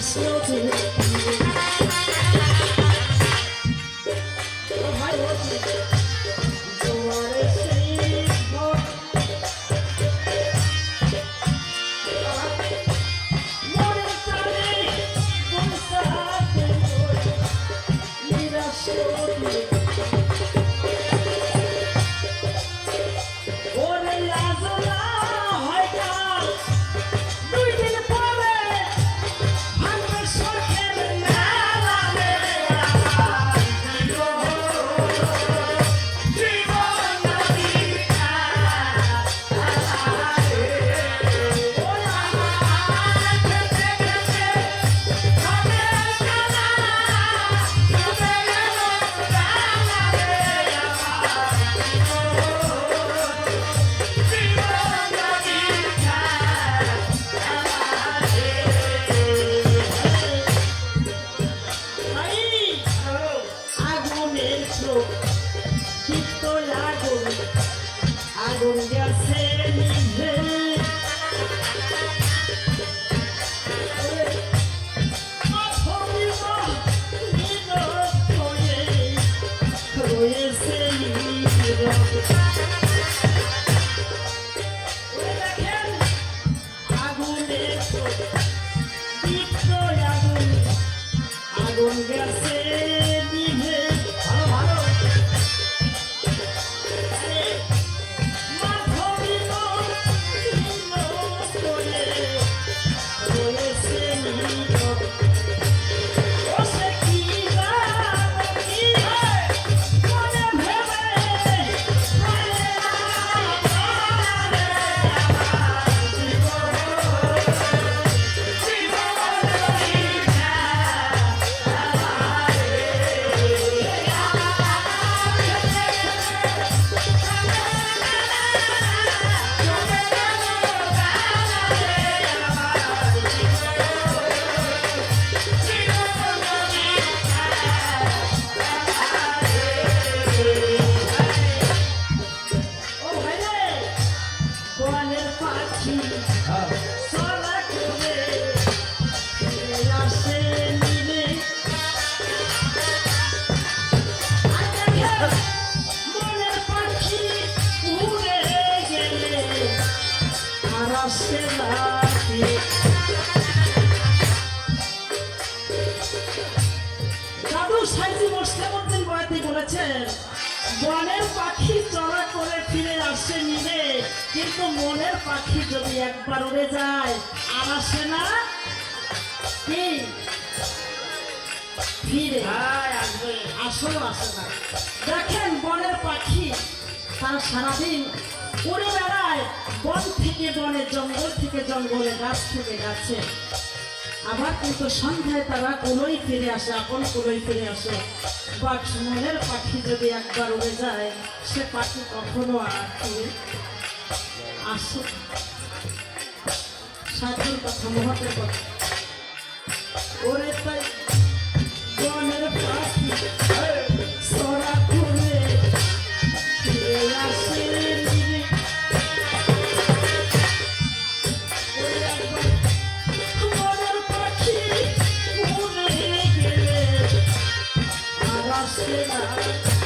still to Gracias. বনের পাখি চড়া করে ফিরে আসে নিলে কিন্তু মনের পাখি যদি একবার উড়ে যায় আর আসে না কি? ফিরে। আসবে। আসলেও আসে না। দেখেন বনের পাখি তারা সারাদিন উড়ে বেড়ায়। বন থেকে বনে জঙ্গল থেকে জঙ্গলে গাছ থেকে গাছে। আবার কিন্তু সন্ধ্যায় তারা কোনোই ফিরে আসে আপন কোনোই ফিরে আসে। বাট মনের পাখি যদি একবার উড়ে যায়, সে পাখি কখনো আর আসে। সাধুর কথা মহতের কথা ওরে তাই আসে না।